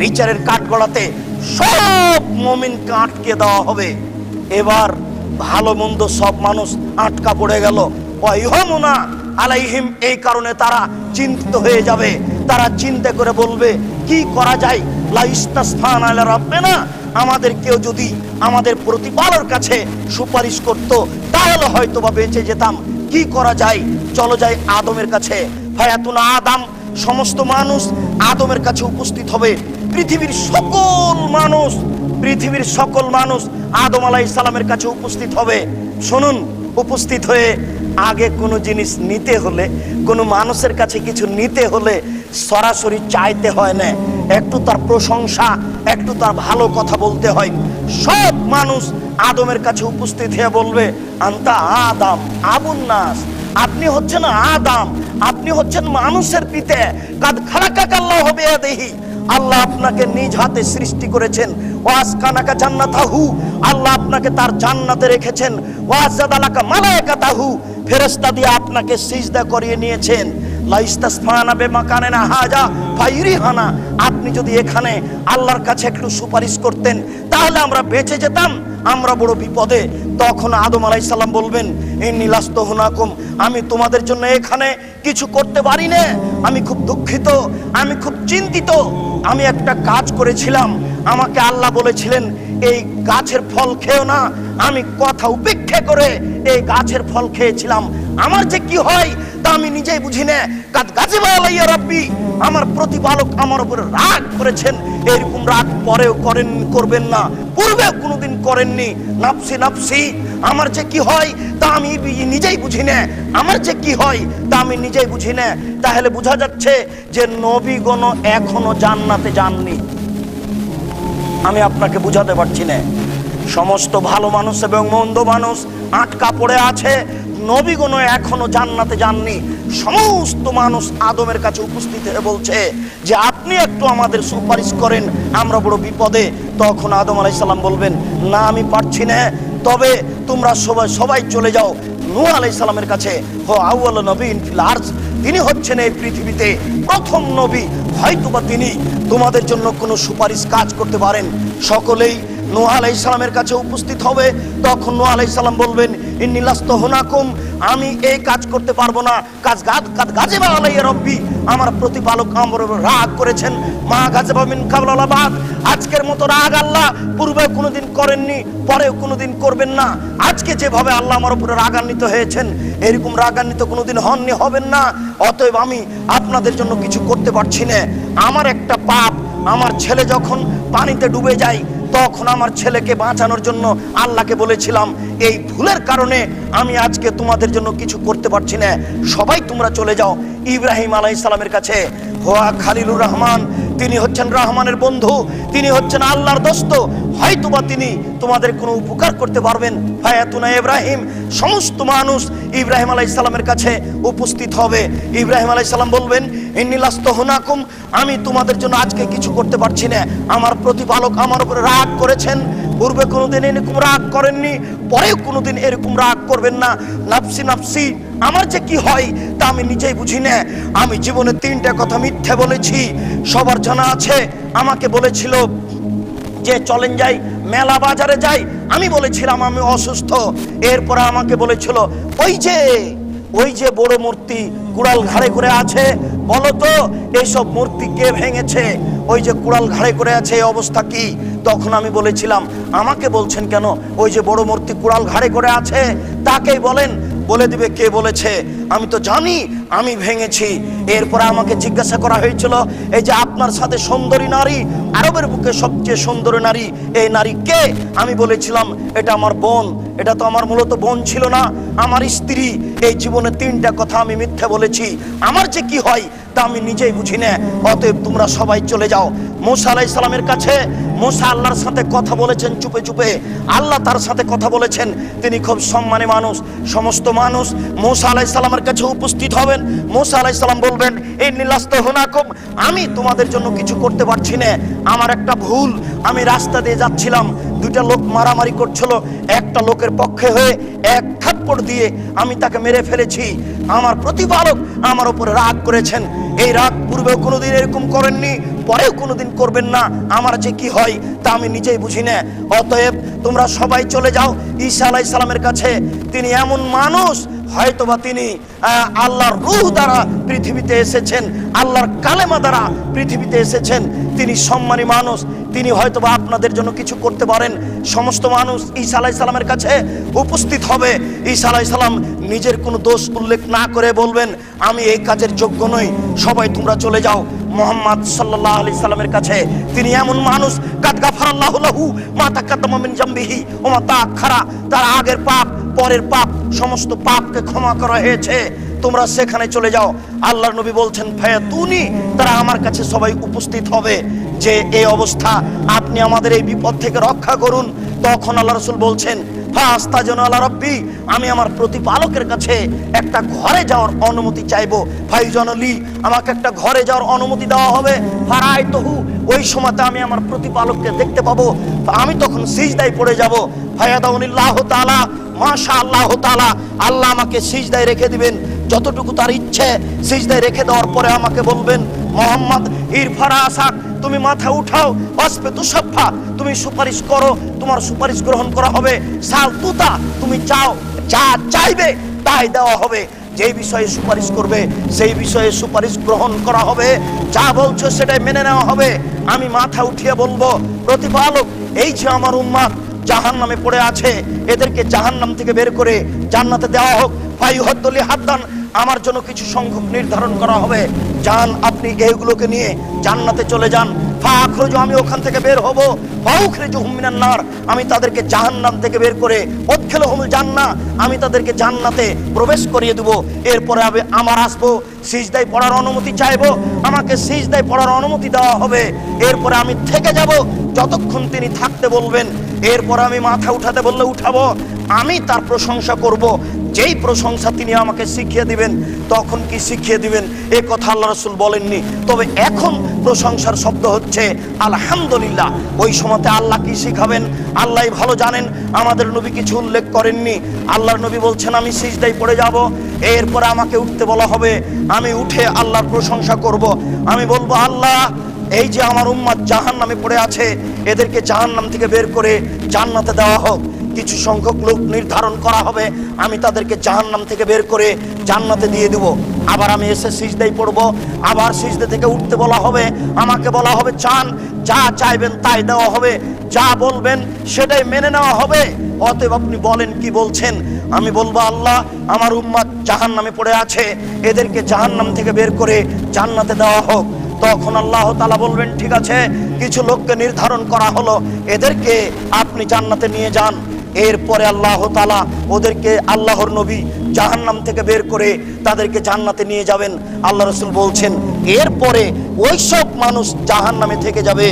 বিচারের কাঠগড়াতে সব মমিনকে আটকে দেওয়া হবে। এবার ভালো মন্দ সব মানুষ আটকা পড়ে গেল। আলাইহিম, এই কারণে তারা চিন্তিত হয়ে যাবে। তারা চিন্তা করে বলবে, কি করা যায়? আমাদের কেউ যদি আমাদের প্রতিপালর কাছে সুপারিশ করত, তাহলে হয়তো বা বেঁচে যেতাম। কি করা যায়? চলো যাই আদমের কাছে। ফায়াতুনা আদম সমস্ত মানুষ আদমের কাছে উপস্থিত হবে। পৃথিবীর সকল মানুষ, পৃথিবীর সকল মানুষ আদম আলাই সালামের কাছে উপস্থিত হবে। শুনুন, উপস্থিত হয়ে আগে কোনো জিনিস নিতে হলে, কোনো মানুষের কাছে কিছু নিতে হলে সরাসরি চাইতে হয় না। একটু তার প্রশংসা, একটু তার ভালো কথা বলতে হয়। সব মানুষ আদমের কাছে উপস্থিত হয়ে বলবে, আন্তা আদাম, আবুন নাস। আপনি হচ্ছেন আদাম। আপনি হচ্ছেন মানুষের পিতে। কাদ খালাকা কাল্লাহ হবে দেহি আল্লাহ আপনাকে নিজ হাতে সৃষ্টি করেছেন। ওয়াজ কানাকা জান্নাতাহু। আল্লাহ আপনাকে তার জান্নাতে রেখেছেন। ওয়াজ জাদালাকা মালাইকাতাহু ফেরেশতা দিয়ে আপনাকে সিজদা করিয়ে নিয়েছেন। লাইস্তাসফানা বেমাকানেনা হাজা ফাইরিহানা। আপনি যদি এখানে আল্লাহর কাছে একটু সুপারিশ করতেন, তাহলে আমরা বেঁচে যেতাম, আমরা বড় বিপদে। তখন আদম আলাই সাল্লাম বলবেন নীলাস্ত হুনাকুম। আমি তোমাদের জন্য এখানে কিছু করতে পারি না আমি খুব দুঃখিত, আমি খুব চিন্তিত। আমি একটা কাজ করেছিলাম। আমাকে আল্লাহ বলেছিলেন, এই গাছের ফল খেও না। আমি কথা উপেক্ষা করে এই গাছের ফল খেয়েছিলাম। আমার যে কি হয় তা আমি নিজেই বুঝি না গাছে বালাইয়া রব্বি। আমার প্রতিপালক আমার উপরে রাগ করেছেন। এরকম রাগ পরেও করেন, করবেন না। পূর্বেও কোনোদিন করেননি। নাপসি নাপসি আমার যে কি হয়, তা আমি নিজেই বুঝি না। আমার যে কি হয়, তা আমি নিজেই বুঝি না। তাহলে বোঝা যাচ্ছে যে নবীগণ এখনও জান্নাতে যাননি। আমি আপনাকে বুঝাতে পারছি না। সমস্ত ভালো মানুষ এবং মন্দ মানুষ আটকা পড়ে আছে, নবীগণ এখনও জান্নাতে যাননি। সমস্ত মানুষ আদমের কাছে উপস্থিত হয়ে বলছে যে, আপনি একটু আমাদের সুপারিশ করেন, আমরা বড় বিপদে। তখন আদম আলাইসাল্লাম বলবেন, না, আমি পারছি না। তবে তোমরা সবাই সবাই চলে যাও। নূহ আলাই সালামের কাছে হো তিনি হচ্ছেন এই পৃথিবীতে প্রথম নবী। হয়তোবা তিনি তোমাদের জন্য কোনো সুপারিশ কাজ করতে পারেন। সকলেই নোহ আলাই সালামের কাছে উপস্থিত হবে, তখন নোহ আলাই সালাম বলবেন ইন্নিলাস্ত হুনাকুম, আমি এই কাজ করতে পারব না। কাজ গাদ কাজ গাজে বা আলাইয়া রব্বি, আমার প্রতিপালক আমার রাগ করেছেন। মা গাজে বামিন কাবলাবাদ আজকের মতো রাগ আল্লাহ পূর্বে কোনোদিন করেননি, পরেও কোনোদিন করবেন না। আজকে যেভাবে আল্লাহ আমার উপরে রাগান্বিত হয়েছেন, এরকম রাগান্বিত কোনোদিন হননি, হবেন না। অতএব আমি আপনাদের জন্য কিছু করতে পারছি না। আমার একটা পাপ, আমার ছেলে যখন পানিতে ডুবে যায় তখন আমার ছেলেকে বাঁচানোর জন্য আল্লাহকে বলেছিলাম, এই ভুলের কারণে আমি আজকে তোমাদের জন্য কিছু করতে পারছি না। সবাই তোমরা চলে যাও ইব্রাহিম আলাই ইসলামের কাছে। হোয়া খালিলুর রহমান তিনি হচ্ছেন রহমানের বন্ধু, তিনি হচ্ছেন আল্লাহর দোস্ত। হয়তোবা তিনি তোমাদের কোনো উপকার করতে পারবেন। ফায়াতুনা ইব্রাহিম, সমস্ত মানুষ ইব্রাহিম আলাইহিস সালামের কাছে উপস্থিত হবে। ইব্রাহিম আলাইহিস সালাম বলবেন ইন্নিলাস্ত হুনাকুম, আমি তোমাদের জন্য আজকে কিছু করতে পারছি না। আমার প্রতিপালক আমার উপরে রাগ করেছেন। পূর্বে কোনোদিন এরকম রাগ করেননি, পরেও কোনোদিন এরকম রাগ করবেন না। নাফসি নাফসি আমার যে কি হয়, তা আমি নিজেই বুঝি না। আমি জীবনে তিনটা কথা মিথ্যে বলেছি। সবার জানা আছে, আমাকে বলেছিল যে চলেন যাই, মেলা বাজারে যাই। আমি বলেছিলাম, আমি অসুস্থ। এরপরে আমাকে বলেছিল, ওই যে ওই যে বড় মূর্তি কুড়াল ঘাড়ে করে আছে, বলো তো এইসব মূর্তি কে ভেঙেছে? ওই যে কুড়াল ঘাড়ে করে আছে, এই অবস্থা কি? তখন আমি বলেছিলাম, আমাকে বলছেন কেন, ওই যে বড় মূর্তি কুড়াল ঘাড়ে করে আছে, তাকেই বলেন বলে দিবে কে বলেছে? আমি তো জানি, আমি ভেঙেছি। এরপরে আমাকে জিজ্ঞাসা করা হয়েছিল, এই যে আপনার সাথে সুন্দরী নারী, আরবের বুকে সবচেয়ে সুন্দরী নারী, এই নারী কে? আমি বলেছিলাম, এটা আমার বোন, এটা তো আমার মূলত বোন ছিল না, আমার স্ত্রী। এই জীবনে তিনটা কথা আমি মিথ্যে বলেছি। আমার যে কি হয়, তা আমি নিজেই বুঝি না। অতএব তোমরা সবাই চলে যাও। মোসা আলাই সালামের কাছে মোসা আল্লাহর সাথে কথা বলেছেন চুপে চুপে। আল্লাহ তার সাথে কথা বলেছেন। তিনি খুব সম্মানী মানুষ, সমস্ত মানুষ। মোসা আলাই সালামের কাছে উপস্থিত হবেন। মোসা আলাই সালাম বলবেন এই নীলাস্ত হুনাকুম, আমি তোমাদের জন্য কিছু করতে পারছি না। আমার একটা ভুল, আমি রাস্তা দিয়ে যাচ্ছিলাম। দুইটা লোক মারামারি করছিল। একটা লোকের পক্ষে হয়ে এক থাপ্পড় দিয়ে আমি তাকে মেরে ফেলেছি। আমার প্রতিপালক আমার উপরে রাগ করেছেন। এই রাগ পূর্বেও কোনোদিন এরকম করেননি, পরেও কোনোদিন করবেন না। আমার যে কি হয় তা আমি নিজেই বুঝি না। অতএব তোমরা সবাই চলে যাও, ঈসা আলাই সালামের কাছে। তিনি এমন মানুষ, হয়তোবা তিনি আল্লাহর রূহ দ্বারা পৃথিবীতে এসেছেন, আল্লাহর কালেমা দ্বারা পৃথিবীতে এসেছেন। তিনি সম্মানী মানুষ, তিনি হয়তোবা আপনাদের জন্য কিছু করতে পারেন। সমস্ত মানুষ ঈসা আলাই সালামের কাছে উপস্থিত হবে। ঈসা আলাই সালাম নিজের কোনো দোষ উল্লেখ না করে বলবেন, আমি এই কাজের যোগ্য নই, সবাই তোমরা চলে যাও। মোহাম্মদ সাল্লাহ আলি সাল্লামের কাছে, তিনি এমন মানুষ কাদগা ফারাল্লাহু লাহু মা তাকাদ্দামা মিন জামবিহি ও মা তাআখারা, তার আগের পাপ, পরের পাপ, সমস্ত পাপকে ক্ষমা করা হয়েছে। তোমরা সেখানে চলে যাও। আল্লাহর নবী বলছেন ভাইয়া তারা আমার কাছে সবাই উপস্থিত হবে। যে এই অবস্থা, আপনি আমাদের এই বিপদ থেকে রক্ষা করুন। তখন আল্লাহ রসুল বলছেন আল্লাহ রব্বি, আমি আমার প্রতিপালকের কাছে একটা ঘরে যাওয়ার অনুমতি চাইব। আমাকে একটা ঘরে যাওয়ার অনুমতি দেওয়া হবে। ফারাই তহু, ওই সময়তে আমি আমার প্রতিপালককে দেখতে পাবো। আমি তখন সিজদায় পড়ে যাব। ভাইয়াদাউনিল্লাহ তাআলা মাশা আল্লাহ তাআলা, আল্লাহ আমাকে সিজদায় রেখে দিবেন। যতটুকু তার ইচ্ছে, সিজদায় রেখে দেওয়ার পরে আমাকে বলবেন, মোহাম্মদ, ইরফারা আসাক তুমি মাথা উঠাও অসপে তুষাফা তুমি সুপারিশ করো, তোমার সুপারিশ গ্রহণ করা হবে। সাল তুতা, তুমি চাও, যা চাইবে তাই দেওয়া হবে। যেই বিষয়ে সুপারিশ করবে, সেই বিষয়ে সুপারিশ গ্রহণ করা হবে। যা বলছো সেটাই মেনে নেওয়া হবে। আমি মাথা উঠিয়ে বলব, প্রতিপালক, এই যে আমার উম্মাদ জাহান নামে পড়ে আছে, এদেরকে জাহান নাম থেকে বের করে জান্নাতে দেওয়া হোক। হাদ্দান, আমার জন্য কিছু সংখ্যক নির্ধারণ করা হবে। যান আপনি এইগুলোকে নিয়ে জান্নাতে চলে যান। আমি ওখান থেকে বের হব। আমি তাদেরকে জাহান্নাম থেকে বের করে আমি তাদেরকে জান্নাতে প্রবেশ করিয়ে এরপরে আমি আমার আসব, সিজদায় পড়ার অনুমতি চাইব, আমাকে সিজদায় পড়ার অনুমতি দেওয়া হবে। এরপরে আমি থেকে যাব, যতক্ষণ তিনি থাকতে বলবেন। এরপর আমি মাথা উঠাতে বললে উঠাবো, আমি তার প্রশংসা করব। যেই প্রশংসা তিনি আমাকে শিখিয়ে দিবেন, তখন কি শিখিয়ে দিবেন? এ কথা আল্লাহ রসুল বলেননি। তবে এখন প্রশংসার শব্দ হচ্ছে, আলহামদুলিল্লাহ। ওই সময়তে আল্লাহ কি শিখাবেন? আল্লাহ ভালো জানেন। আমাদের নবী কিছু উল্লেখ করেননি। আল্লাহর নবী বলছেন, আমি সিজদাই পড়ে যাব। এরপরে আমাকে উঠতে বলা হবে। আমি উঠে আল্লাহর প্রশংসা করব। আমি বলব, আল্লাহ, এই যে আমার উম্মাদ জাহান নামে পড়ে আছে, এদেরকে জাহান নাম থেকে বের করে জান্নাতে দেওয়া হোক। কিছু সংখ্যক লোক নির্ধারণ করা হবে, আমি তাদেরকে জাহান নাম থেকে বের করে জান্নাতে দিয়ে দেব। আবার আমি এসে সিজদাই পড়ব, আবার সিজদে থেকে উঠতে বলা হবে, আমাকে বলা হবে, চান, যা চাইবেন তাই দেওয়া হবে, যা বলবেন সেটাই মেনে নেওয়া হবে। অতএব আপনি বলেন কি বলছেন? আমি বলব, আল্লাহ, আমার উম্মাদ জাহান নামে পড়ে আছে, এদেরকে জাহান নাম থেকে বের করে জান্নাতে দেওয়া হোক। তখন আল্লাহ তালা বলবেন, ঠিক আছে, কিছু লোককে নির্ধারণ করা হলো, এদেরকে আপনি জান্নাতে নিয়ে যান। এরপরে আল্লাহ তালা ওদেরকে আল্লাহর নবী জাহান্নাম থেকে বের করে তাদেরকে জান্নাতে নিয়ে যাবেন। আল্লাহ রসুল বলছেন, এরপরে ওই সব মানুষ জাহান্নামে থেকে যাবে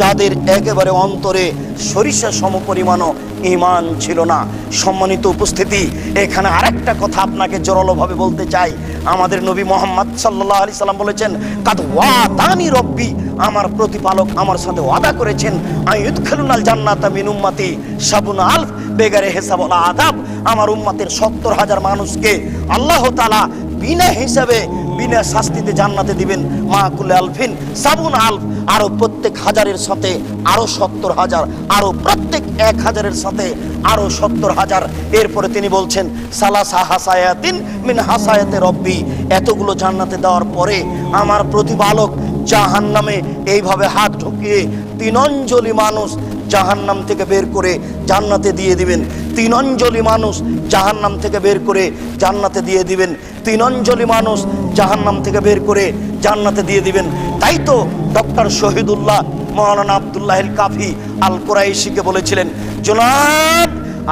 যাদের একেবারে অন্তরে সরিষা সমপরিমাণও ইমান ছিল না। সম্মানিত উপস্থিতি, এখানে আরেকটা কথা আপনাকে জোরালোভাবে বলতে চাই। আমাদের নবী মোহাম্মদ সাল্লাহ আলি সাল্লাম বলেছেন, কাদ ওয়াদানি রব্বি আমার প্রতিপালক আমার সাথে ওয়াদা করেছেন আমি ইদখালুনাল জান্নাতা মিন উম্মতি সাবুন আলফ বেগারে হেসাব আদাব। আমার উম্মতের সত্তর হাজার মানুষকে আল্লাহ তালা বিনা হিসাবে, বিনা শাস্তিতে জান্নাতে দিবেন। মা কুলে আলফিন, সাবুন আলফ, আরও প্রত্যেক হাজারের সাথে আরও সত্তর হাজার, আরও প্রত্যেক এক হাজারের সাথে আরও সত্তর হাজার। এরপরে তিনি বলছেন, সালাসা হাসায়াতিন মিন হাসায়াতে রব্বি। এতগুলো জান্নাতে দেওয়ার পরে আমার প্রতিপালক জাহান নামে এইভাবে হাত ঢুকিয়ে তিনঞ্জলি মানুষ জাহান্নাম থেকে বের করে জান্নাতে দিয়ে দিবেন। তিনঞ্জলি মানুষ জাহান্নাম থেকে বের করে জান্নাতে দিয়ে দিবেন। তিনঞ্জলি মানুষ জাহান্নাম থেকে বের করে জান্নাতে দিয়ে দিবেন। তাই তো ডক্টর শহীদুল্লাহ মৌলানা আবদুল্লাহ কাফি আল কোরাইশিকে বলেছিলেন, জোনাব,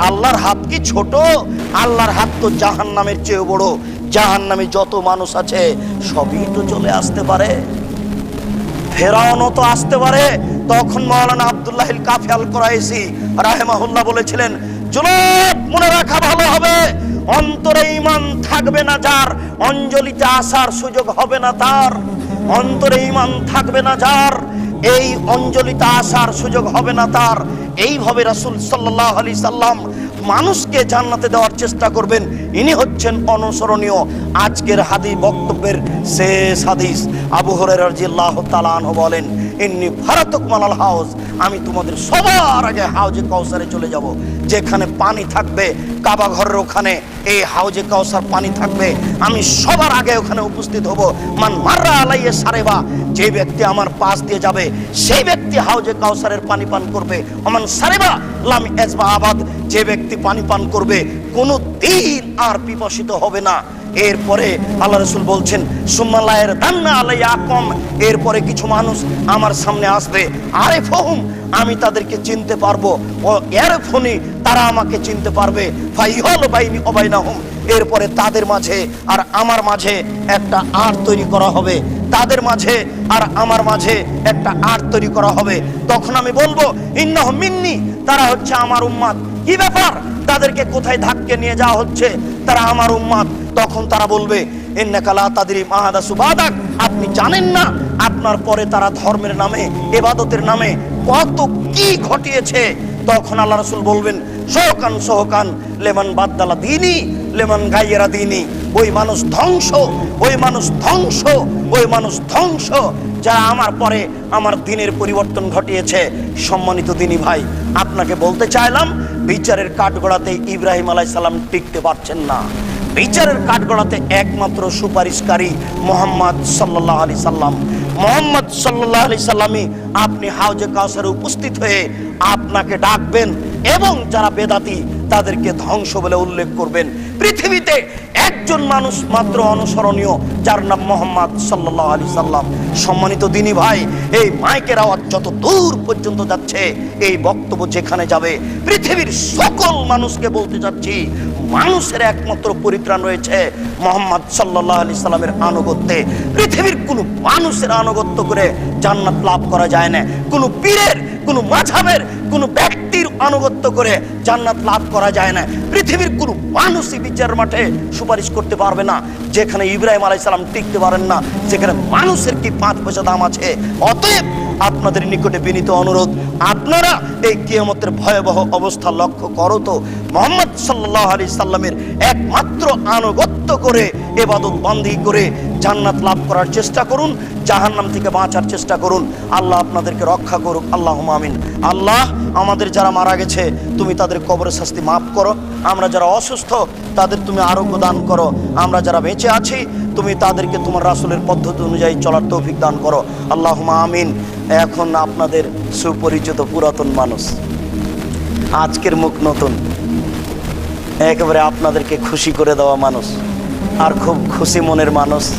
আল্লাহর হাত কি ছোট? আল্লাহর হাত তো জাহান্নামের চেয়েও বড়। জাহান্নামে যত মানুষ আছে, সবই তো চলে আসতে পারে। ফেরাউনও তো আসতে পারে। তখন মৌলানা আবদুল্লাহ কাফি আল রাহেমাহুল্লাহ বলেছিলেন জুলুক মনে রাখা ভালো হবে, অন্তরে ইমান থাকবে না যার, অঞ্জলিতে আসার সুযোগ হবে না তার, অন্তরে ইমান থাকবে না যার, এই অঞ্জলিতে আসার সুযোগ হবে না তার। এইভাবে রাসূল সাল্লাল্লাহু আলাইহি সাল্লাম মানুষকে জান্নাতে দেওয়ার চেষ্টা করবেন। ইনি হচ্ছেন অনুসরণীয়। আজকের হাদি বক্তব্যের শেষ হাদিস। আবু হরের রাজিয়াল্লাহ তালান বলেন ইন্নি ফারাতক মালাল হাউস, আমি তোমাদের সবার আগে হাউজে কাউসারে চলে যাব। যেখানে পানি থাকবে, কাবা ঘরের ওখানে এই হাউজে কাউসার পানি থাকবে। আমি সবার আগে ওখানে উপস্থিত হব। মান মাররা আলাইয়ে সারেবা, যে ব্যক্তি আমার পাশ দিয়ে যাবে, সেই ব্যক্তি হাউজে কাউসারের পানি পান করবে। অমান সারেবা লাম এজবা আবাদ, যে ব্যক্তি পানি পান করবে, কোনো দিন আর পিপাসিত হবে না। এরপরে আল্লাহ রসুল বলছেন সুম্মাল্লাহের দান্না আলাইয়া কম এরপরে কিছু মানুষ আমার সামনে আসবে আরে ফহুম আমি তাদেরকে চিনতে পারব। ও এর ফোনে তারা আমাকে চিনতে পারবে। ফাইহল বাইনি অবাইনাহুম এরপরে তাদের মাঝে আর আমার মাঝে একটা আট তৈরি করা হবে। তাদের মাঝে আর আমার মাঝে একটা আট তৈরি করা হবে। তখন আমি বলব, ইন্নাহ মিন্নি, তারা হচ্ছে আমার উম্মাদ। কি ব্যাপার? তাদেরকে কোথায় ধাক্কে নিয়ে যাওয়া হচ্ছে? তারা আমার উম্মাদ। তখন তারা বলবে এন্নাকালা তাদের মাহাদা সুবাদাক। আপনি জানেন না, আপনার পরে তারা ধর্মের নামে, এবাদতের নামে কত কি ঘটিয়েছে। তখন আল্লাহ রসুল বলবেন সহকান সহকান লেমান বাদ্দালা দিনই লেমন গাইয়েরা দিনই ওই মানুষ ধ্বংস, ওই মানুষ ধ্বংস, ওই মানুষ ধ্বংস। যারা আমার পরে আমার দিনের পরিবর্তন ঘটিয়েছে, সম্মানিত দিনী ভাই, আপনাকে বলতে চাইলাম, বিচারের কাঠগড়াতে ইব্রাহিম আলাই সালাম টিকতে পারছেন না। বিচারের কাঠগড়াতে একমাত্র সুপারিশকারী মোহাম্মদ সাল্লাহ আলি সাল্লাম। মোহাম্মদ সাল্লাহ আলি সাল্লামই আপনি হাউজে কাউসারে উপস্থিত হয়ে আপনাকে ডাকবেন এবং যারা বেদাতি তাদেরকে ধ্বংস বলে উল্লেখ করবেন। পৃথিবীতে একজন মানুষ মাত্র অনুসরণীয়, যার নাম মোহাম্মদ সাল্লাহ আলি সাল্লাম। সম্মানিত দিনী ভাই, এই মাইকের আওয়াজ যত দূর পর্যন্ত যাচ্ছে, এই বক্তব্য যেখানে যাবে, পৃথিবীর সকল মানুষকে বলতে চাচ্ছি, মানুষের একমাত্র পরিত্রাণ রয়েছে মোহাম্মদ সাল্লাহ আলি সাল্লামের আনুগত্যে। পৃথিবীর কোনো মানুষের আনুগত্য করে জান্নাত লাভ করা যায় না। কোনো পীরের, কোনো মাঝাবের কোনো ব্যক্তির আনুগত্য করে জান্নাত লাভ করা যায় না। পৃথিবীর কোনো মানুষই বিচার মাঠে সুপারিশ করতে পারবে না। যেখানে ইব্রাহিম আলাই সালাম টিকতে পারেন না যেখানে মানুষের কি পাঁচ পয়সা দাম আছে? অতএব আপনাদের নিকটে বিনীত অনুরোধ, আপনারা এই কিয়মতের ভয়াবহ অবস্থা লক্ষ্য করো তো। মোহাম্মদ সাল্লাহ আলি সাল্লামের একমাত্র আনুগত্য করে, এবাদত বন্দি করে জান্নাত লাভ করার চেষ্টা করুন, জাহান্নাম থেকে বাঁচার চেষ্টা করুন। আল্লাহ আপনাদেরকে রক্ষা করুক আল্লাহ আমিন। আল্লাহ আমাদের যারা মারা গেছে, তুমি তাদের কবরের শাস্তি মাফ করো। আমরা যারা অসুস্থ, তাদের তুমি আরোগ্য দান করো। আমরা যারা বেঁচে আছি, তুমি তাদেরকে তোমার রাসুলের পদ্ধতি অনুযায়ী চলার তৌফিক দান করো। আল্লাহ আমিন। এখন আপনাদের সুপরিচিত পুরাতন মানুষ। আজকের মুখ নতুন। একেবারে আপনাদেরকে খুশি করে দেওয়া মানুষ। আর খুব খুশি মনের মানুষ।